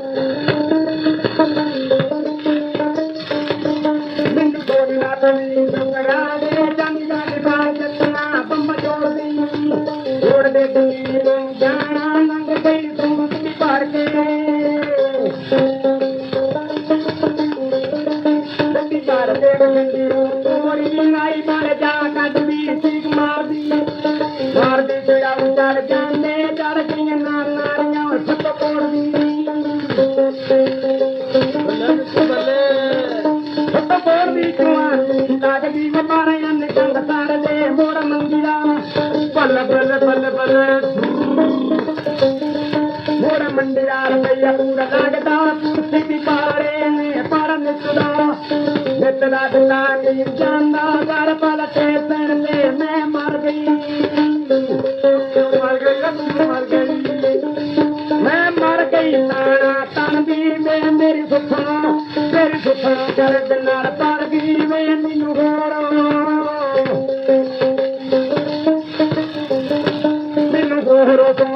ड़ीरो तुम बि पारे गोरी मारे ಶ್ರೀಮನ್ನಾರಾಯಣ ಕಂದ ತಾರಲೆ ಮೋರ ಮಂದಿರ ಬಲ್ಲ ಬಲ್ಲ ಬಲ್ಲ ಬಲ್ಲ ಮೋರ ಮಂದಿರ ಕೈಯ ಕೂಡ ಕಾಗದ ಸ್ಥಿತಿ ಪಾರೆ ಪಾರ ನಿತ್ತದ ನೆತ್ತಲಾದ ನಾನೆയും ಚಂದ ಗಾರ ಪಾಲ ಚೇತನೆ ಮೇ ಮಾರ್ಗ ಮಾರ್ಗ ಮಾರ್ಗ मैं मर गई नाना तन भी मैं मेरी सुखा मेरी सुखा कर दिनार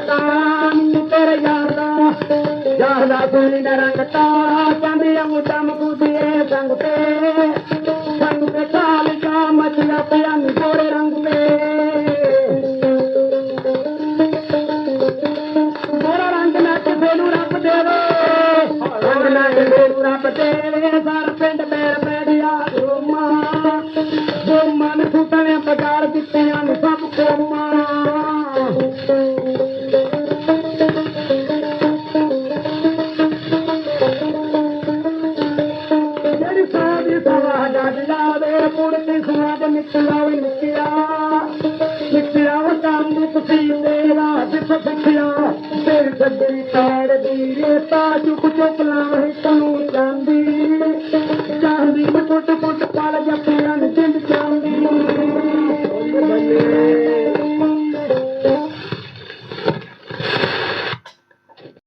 रंग रंग प्यन रंग रंग न पटेरो न पटेरे सर पिंड पैर भेरा घुमनि पकार सिखला निकला पीता चकला